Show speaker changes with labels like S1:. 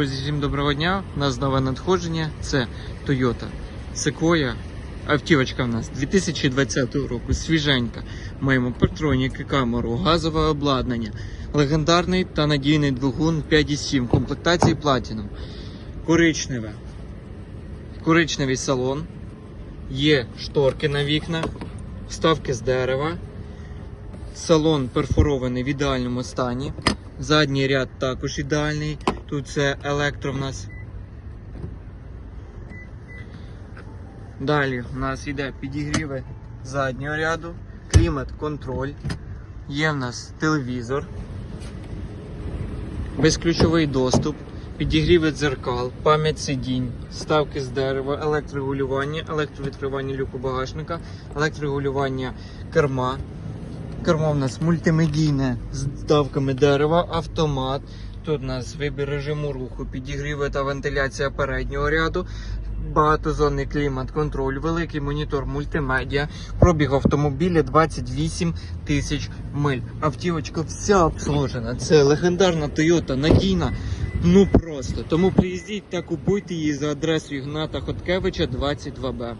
S1: Друзі, всім доброго дня. У нас нове надходження. Це Toyota Sequoia. Автівочка в нас 2020 року, свіженька. Маємо партроніки, камеру, газове обладнання, легендарний та надійний двигун 5.7 комплектації Platinum. Коричневе. Коричневий салон. Є шторки на вікнах, вставки з дерева. Салон перфорований в ідеальному стані. Задній ряд також ідеальний. Тут це електро в нас. Далі в нас йде підігріви заднього ряду, клімат контроль. Є в нас телевізор, безключовий доступ, підігріви дзеркал, пам'ять сидінь, ставки з дерева, електрорегулювання, електровідкривання люку багажника, електрорегулювання керма. Кермо в нас мультимедійне з ставками дерева, автомат. Тут у нас вибір режиму руху, підігріви та вентиляція переднього ряду, багатозонний клімат, контроль, великий монітор мультимедіа, пробіг автомобіля 28 тисяч миль. Автівочка вся обслужена. Це легендарна Toyota, надійна. Ну просто. Тому приїздіть та купуйте її за адресою Ігната Хоткевича 22Б.